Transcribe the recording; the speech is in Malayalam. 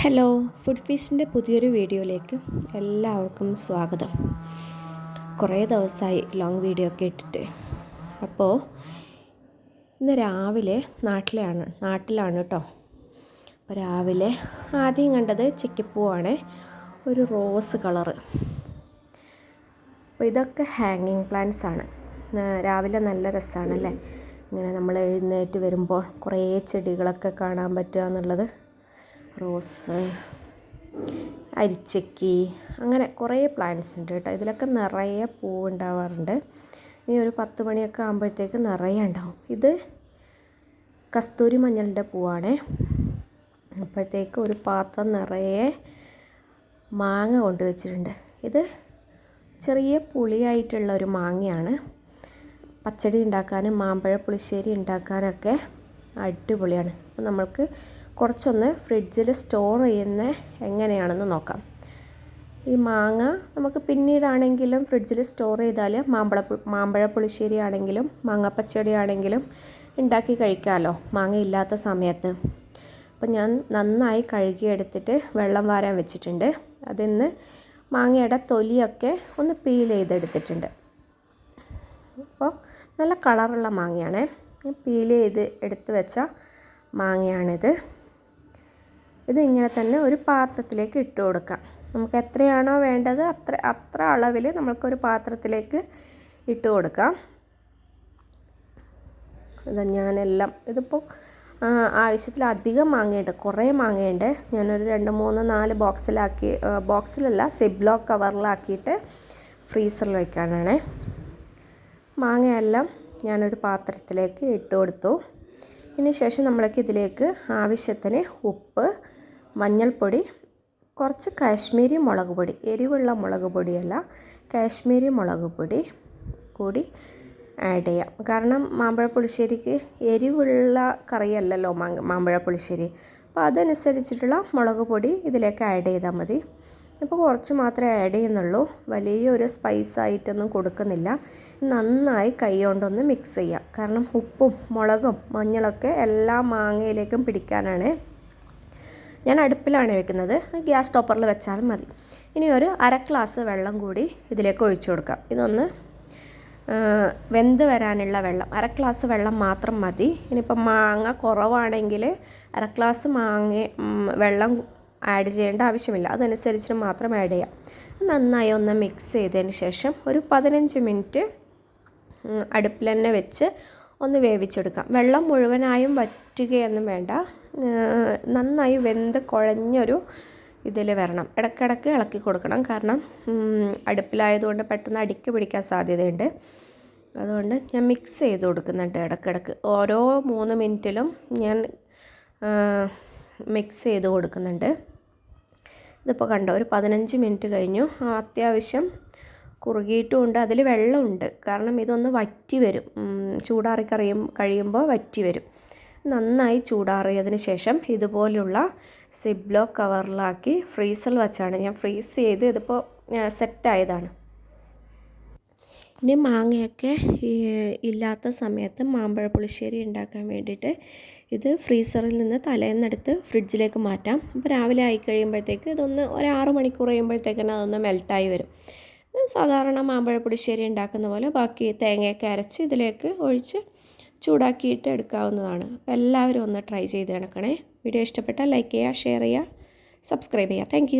ഹലോ ഫുഡ് ഫീസ്റ്റിന്റെ പുതിയൊരു വീഡിയോയിലേക്ക് എല്ലാവർക്കും സ്വാഗതം. കുറേ ദിവസമായി ലോങ് വീഡിയോ ഒക്കെ ഇട്ടിട്ട്. അപ്പോൾ ഇന്ന് രാവിലെ നാട്ടിലാണ് നാട്ടിലാണ് കേട്ടോ അപ്പോൾ രാവിലെ ആദ്യം കണ്ടത് ചിക്കിപ്പൂവാണ്. ഒരു റോസ് കളറ് അപ്പോൾ ഇതൊക്കെ ഹാങ്ങിങ് പ്ലാന്റ്സ് ആണ്. രാവിലെ നല്ല രസമാണല്ലേ ഇങ്ങനെ നമ്മൾ എഴുന്നേറ്റ് വരുമ്പോൾ കുറേ ചെടികളൊക്കെ കാണാൻ പറ്റുക എന്നുള്ളത്. റോസ് അരിച്ചക്കി അങ്ങനെ കുറേ പ്ലാന്റ്സ് ഉണ്ട് കേട്ടോ. ഇതിലൊക്കെ നിറയെ പൂവുണ്ടാവാറുണ്ട്. ഇനി ഒരു പത്ത് മണിയൊക്കെ ആകുമ്പോഴത്തേക്ക് നിറയെ ഉണ്ടാവും. ഇത് കസ്തൂരി മഞ്ഞളിന്റെ പൂവാണേ. അപ്പോഴത്തേക്ക് ഒരു പാത്രം നിറയെ മാങ്ങ കൊണ്ടുവച്ചിട്ടുണ്ട് ഇത് ചെറിയ പുളിയായിട്ടുള്ള ഒരു മാങ്ങയാണ്. പച്ചടി ഉണ്ടാക്കാനും മാമ്പഴ പുളിശ്ശേരി ഉണ്ടാക്കാനൊക്കെ അടിപൊളിയാണ്. അപ്പോൾ നമ്മൾക്ക് കുറച്ചൊന്ന് ഫ്രിഡ്ജിൽ സ്റ്റോർ ചെയ്യുന്ന എങ്ങനെയാണെന്ന് നോക്കാം. ഈ മാങ്ങ നമുക്ക് പിന്നീടാണെങ്കിലും ഫ്രിഡ്ജിൽ സ്റ്റോർ ചെയ്താൽ മാമ്പഴ മാമ്പഴ പുളിശ്ശേരി ആണെങ്കിലും മാങ്ങാപ്പച്ചടി ആണെങ്കിലും ഉണ്ടാക്കി കഴിക്കാമല്ലോ മാങ്ങ ഇല്ലാത്ത സമയത്ത്. അപ്പോൾ ഞാൻ നന്നായി കഴുകിയെടുത്തിട്ട് വെള്ളം വാരാൻ വെച്ചിട്ടുണ്ട്. അതിന്ന് മാങ്ങയുടെ തൊലിയൊക്കെ ഒന്ന് പീൽ ചെയ്തെടുത്തിട്ടുണ്ട്. അപ്പോൾ നല്ല കളറുള്ള മാങ്ങയാണേ. പീൽ ചെയ്ത് എടുത്ത് വെച്ച മാങ്ങയാണിത്. ഇത് ഇങ്ങനെ തന്നെ ഒരു പാത്രത്തിലേക്ക് ഇട്ട് കൊടുക്കാം. നമുക്ക് എത്രയാണോ വേണ്ടത് അത്ര അത്ര അളവിൽ നമ്മൾക്കൊരു പാത്രത്തിലേക്ക് ഇട്ട് കൊടുക്കാം. ഇത് ഞാനെല്ലാം ഇതിപ്പോൾ ആവശ്യത്തിലധികം മാങ്ങയുണ്ട് കുറേ മാങ്ങയുണ്ട്. ഞാനൊരു രണ്ട് മൂന്ന് നാല് ബോക്സിലാക്കി ബോക്സിലല്ല സിബ്ലോ കവറിലാക്കിയിട്ട് ഫ്രീസറിൽ വയ്ക്കാനാണ് മാങ്ങയെല്ലാം ഞാനൊരു പാത്രത്തിലേക്ക് ഇട്ട് കൊടുത്തു. ഇതിന് ശേഷം നമ്മൾക്ക് ഇതിലേക്ക് ആവശ്യത്തിന് ഉപ്പ് മഞ്ഞൾപ്പൊടി കുറച്ച് കാശ്മീരി മുളക് പൊടി എരിവുള്ള മുളക് പൊടിയല്ല കാശ്മീരി മുളക് പൊടി കൂടി ആഡ് ചെയ്യാം. കാരണം മാമ്പഴ പുളിശ്ശേരിക്ക് എരിവുള്ള കറിയല്ലല്ലോ മാമ്പഴ പുളിശ്ശേരി. അപ്പോൾ അതനുസരിച്ചിട്ടുള്ള മുളക് പൊടി ഇതിലേക്ക് ആഡ് ചെയ്താൽ മതി. ഇപ്പോൾ കുറച്ച് മാത്രമേ ആഡ് ചെയ്യുന്നുള്ളൂ. വലിയൊരു സ്പൈസ് ആയിട്ടൊന്നും കൊടുക്കുന്നില്ല. നന്നായി കൈ കൊണ്ടൊന്ന് മിക്സ് ചെയ്യാം. കാരണം ഉപ്പും മുളകും മഞ്ഞളൊക്കെ എല്ലാ മാങ്ങയിലേക്കും പിടിക്കാനാണ് ഞാൻ അടുപ്പിലാണ് വെക്കുന്നത്. ഗ്യാസ് ടോപ്പറിൽ വെച്ചാലും മതി. ഇനി ഒരു അര ഗ്ലാസ് വെള്ളം കൂടി ഇതിലേക്ക് ഒഴിച്ചു കൊടുക്കാം. ഇതൊന്ന് വെന്ത് വരാനുള്ള വെള്ളം. അര ഗ്ലാസ് വെള്ളം മാത്രം മതി. ഇനിയിപ്പോൾ മാങ്ങ കുറവാണെങ്കിൽ അര ഗ്ലാസ് മാങ്ങ വെള്ളം ആഡ് ചെയ്യേണ്ട ആവശ്യമില്ല. അതനുസരിച്ച് മാത്രം ആഡ് ചെയ്യാം. നന്നായി ഒന്ന് മിക്സ് ചെയ്തതിന് ശേഷം ഒരു പതിനഞ്ച് മിനിറ്റ് അടുപ്പിൽ തന്നെ വെച്ച് ഒന്ന് വേവിച്ചെടുക്കാം. വെള്ളം മുഴുവനായും വറ്റുകയൊന്നും വേണ്ട. നന്നായി വെന്ത് കുഴഞ്ഞൊരു ഇതിൽ വരണം. ഇടയ്ക്കിടയ്ക്ക് ഇളക്കി കൊടുക്കണം. കാരണം അടുപ്പിലായതുകൊണ്ട് പെട്ടെന്ന് അടിക്ക് പിടിക്കാൻ സാധ്യതയുണ്ട്. അതുകൊണ്ട് ഞാൻ മിക്സ് ചെയ്ത് കൊടുക്കുന്നുണ്ട് ഇടയ്ക്കിടയ്ക്ക് ഓരോ മൂന്ന് മിനിറ്റിലും ഞാൻ മിക്സ് ചെയ്ത് കൊടുക്കുന്നുണ്ട്. ഇതിപ്പോൾ കണ്ടോ ഒരു പതിനഞ്ച് മിനിറ്റ് കഴിഞ്ഞു. അത്യാവശ്യം കുറുകിയിട്ടുമുണ്ട്. അതിൽ വെള്ളമുണ്ട്. കാരണം ഇതൊന്ന് വറ്റി വരും. ചൂടാറി കഴിയുമ്പോൾ വറ്റി വരും. നന്നായി ചൂടാറിയതിന് ശേഷം ഇതുപോലുള്ള സിബ്ലോ കവറിലാക്കി ഫ്രീസറിൽ വെച്ചാണ്. ഞാൻ ഫ്രീസ് ചെയ്ത് ഇതിപ്പോൾ സെറ്റായതാണ്. ഇനി മാങ്ങയൊക്കെ ഇല്ലാത്ത സമയത്ത് മാമ്പഴ പുളിശ്ശേരി ഉണ്ടാക്കാൻ വേണ്ടിയിട്ട് ഇത് ഫ്രീസറിൽ നിന്ന് തലേന്നെടുത്ത് ഫ്രിഡ്ജിലേക്ക് മാറ്റാം. അപ്പോൾ രാവിലെ ആയി കഴിയുമ്പോഴത്തേക്ക് ഇതൊന്ന് ഒരു മണിക്കൂർ കഴിയുമ്പോഴത്തേക്കിന് അതൊന്ന് മെൽട്ടായി വരും. സാധാരണ മാമ്പഴ പുളിശ്ശേരി ഉണ്ടാക്കുന്ന പോലെ ബാക്കി തേങ്ങയൊക്കെ അരച്ച് ഇതിലേക്ക് ഒഴിച്ച് ചൂടാക്കിയിട്ട് എടുക്കാവുന്നതാണ്. അപ്പോൾ എല്ലാവരും ഒന്ന് ട്രൈ ചെയ്ത് കണക്കണേ വീഡിയോ ഇഷ്ടപ്പെട്ടാൽ ലൈക്ക് ചെയ്യുക ഷെയർ ചെയ്യുക സബ്സ്ക്രൈബ് ചെയ്യുക. താങ്ക്